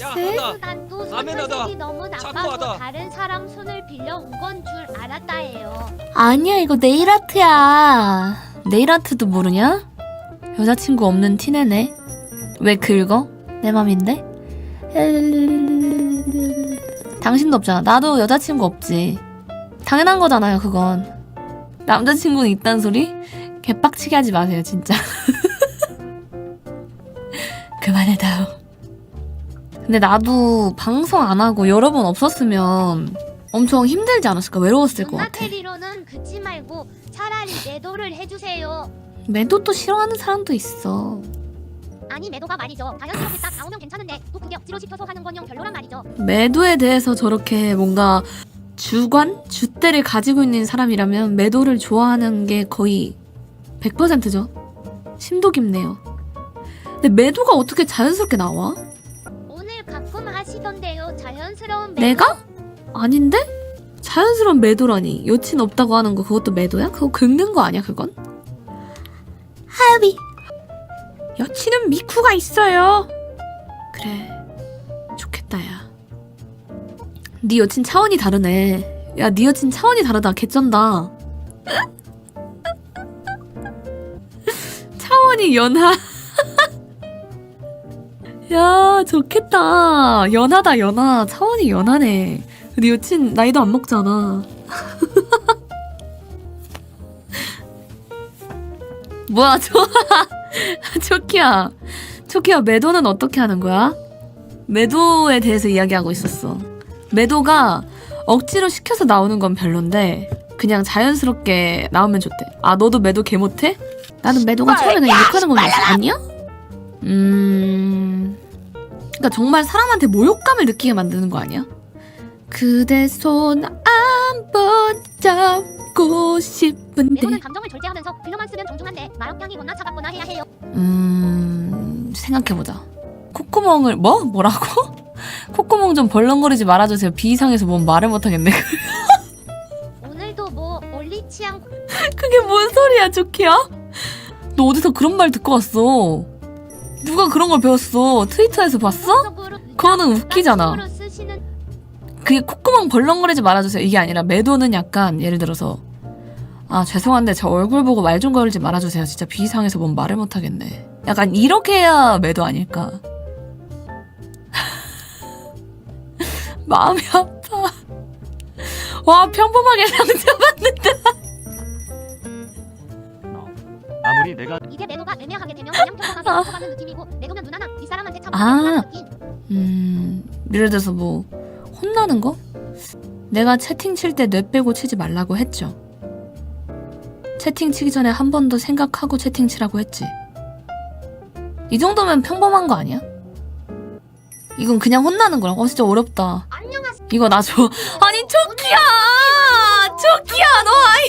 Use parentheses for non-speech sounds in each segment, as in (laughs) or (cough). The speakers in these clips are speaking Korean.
야 네? 하다 난또 라면하다. 손색이 너무 나빠서 차코하다. 다른 사람 손을 빌려 온 건 줄 알았다예요. 아니야 이거 네일아트야 네일아트도 모르냐? 여자친구 없는 티내네 왜 긁어? 내 맘인데? 당신도 없잖아 나도 여자친구 없지 당연한 거잖아요 그건 남자친구는 있단 소리? 개빡치게 하지 마세요 진짜 (laughs) 그만해다오 근데 나도 방송 안 하고 여러 번 없었으면 엄청 힘들지 않았을까 외로웠을 것 누나 같아 테리로는 긋지 말고 차라리 매도를 해주세요. 매도도 싫어하는 사람도 있어. 아니 매도가 말이죠. 자연스럽게 딱 나오면 괜찮은데 또 그게 억지로 시켜서 하는 건영 별로란 말이죠. 매도에 대해서 저렇게 뭔가 주관? 주대를 가지고 있는 사람이라면 매도를 좋아하는 게 거의 100%죠. 심도 깊네요. 근데 매도가 어떻게 자연스럽게 나와? 자연스러운 매도. 내가? 아닌데? 자연스러운 매도라니. 여친 없다고 하는 거 그것도 매도야? 그거 긁는 거 아니야 그건? 하비 여친은 미쿠가 있어요. 그래 좋겠다 야. 네 여친 차원이 다르네. 야네 여친 차원이 다르다 개쩐다. (laughs) 차원이 연하. 야 좋겠다. 연하다 연하. 차원이 연하네. 네 여친 나이도 안 먹잖아. (laughs) 뭐야, 저, (laughs) 초키야. 초키야, 매도는 어떻게 하는 거야? 매도에 대해서 이야기하고 있었어. 매도가 억지로 시켜서 나오는 건 별론데, 그냥 자연스럽게 나오면 좋대. 아, 너도 매도 개 못해? 나는 매도가 처음에 그냥 욕하는 건. 아니야? 음. 그니까 정말 사람한테 모욕감을 느끼게 만드는 거 아니야? 그대 손 한번 잡고 싶은데 매도는 감정을 절제하면서 필요만 쓰면 정중한데 말억량이거나 차갑거나 해야 해요. 음 생각해보자 콧구멍을 뭐? 뭐라고? (laughs) 콧구멍 좀 벌렁거리지 말아주세요 비이상해서 뭔 말을 못하겠네 (laughs) 오늘도 뭐 올리 취향 그게 뭔 소리야 조키야? 너 어디서 그런 말 듣고 왔어 누가 그런 걸 배웠어? 트위터에서 봤어? 그거는 웃기잖아. 그게 콧구멍 벌렁거리지 말아주세요. 이게 아니라 매도는 약간 예를 들어서 아 죄송한데 저 얼굴 보고 말 좀 걸지 말아주세요. 진짜 비이상해서 뭔 말을 못하겠네. 약간 이렇게 해야 매도 아닐까? (laughs) 마음이 아파. 와 평범하게 상처받는다. 아무리 내가 이게 매도가 애매하게 되면 그냥 평범 아. 느낌. 음 예를 들어서 뭐 혼나는 거? 내가 채팅 칠 때 뇌 빼고 치지 말라고 했죠 채팅 치기 전에 한 번 더 생각하고 채팅 치라고 했지 이 정도면 평범한 거 아니야? 이건 그냥 혼나는 거라고 어 진짜 어렵다. 이거 나 줘. 아니 초키야 초키야 너 아이.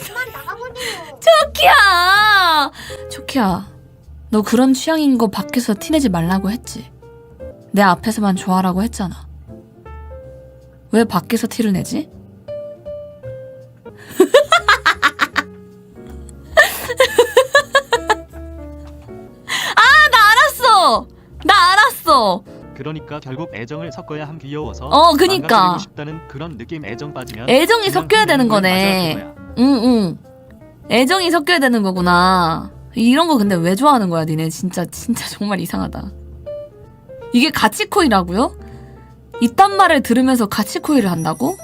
초키야 초키야 너 그런 취향인 거 밖에서 티내지 말라고 했지. 내 앞에서만 좋아라고 했잖아. 왜 밖에서 티를 내지? (laughs) 아 나 알았어! 나 알았어! 그러니까 결국 애정을 섞어야 함 귀여워서 어, 그니까. 망가뜨리고 싶다는 그런 느낌 애정 빠지면 애정이 그냥 섞여야 되는 거네. 맞아, 그거야. 응 응. 애정이 섞여야 되는 거구나 이런 거 근데 왜 좋아하는 거야 니네 진짜 진짜 정말 이상하다 이게 가치코이라고요? 이딴 말을 들으면서 가치코이를 한다고?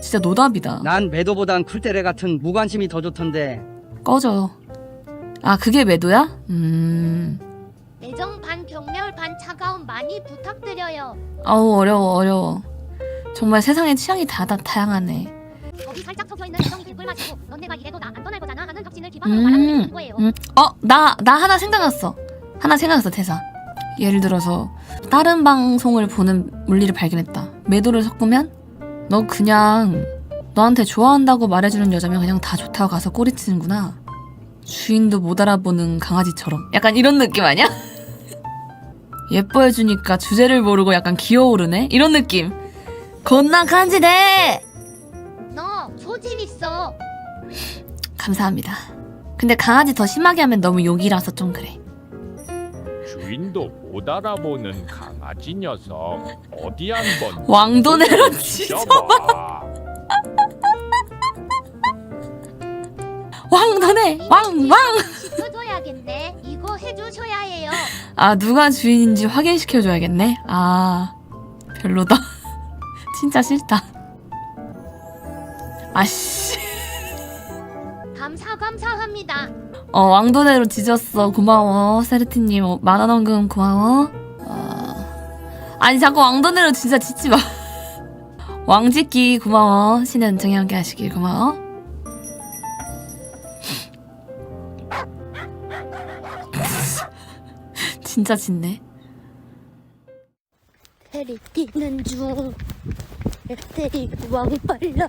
진짜 노답이다 난 매도보단 쿨테레 같은 무관심이 더 좋던데 꺼져 아 그게 매도야? 음 애정 반 경멸 반 차가움 많이 부탁드려요. 아우 어려워 어려워 정말 세상에 취향이 다, 다 다양하네 거기 살짝 섞여 있는 애정이 뒷골맞이고 넌 내가 이래도 나 안 떠날 거잖아 하는 확신을 기반으로 음. 말하는 거예요. 음, 어, 나, 나 하나 생각났어. 하나 생각났어, 대사. 예를 들어서, 다른 방송을 보는 물리를 발견했다. 매도를 섞으면, 너 그냥, 너한테 좋아한다고 말해주는 여자면 그냥 다 좋다고 가서 꼬리 치는구나. 주인도 못 알아보는 강아지처럼. 약간 이런 느낌 아니야? (laughs) 예뻐해주니까 주제를 모르고 약간 기어오르네? 이런 느낌. 겁나 간지네! 있어. 감사합니다. 근데 강아지 더 심하게 하면 너무 욕이라서 좀 그래. 주인도 못 알아보는 강아지 녀석 어디 한번 왕도네로 지져 봐 왕도네 왕왕 시켜줘야겠네. 이거 해주셔야 해요. 아 누가 주인인지 확인시켜줘야겠네 아 별로다 (laughs) 진짜 싫다 아씨. 감사 감사합니다. 어 왕도네로 지졌어. 고마워. 세르티님 어, 만원 원금 고마워. 어... 아니 자꾸 왕도네로 진짜 짓지 마. (laughs) 왕짓기 고마워. 신의 은총이 함께 하시길 고마워. (laughs) 진짜 짓네. 테리 뛰는 중. 테리 왕 빨라.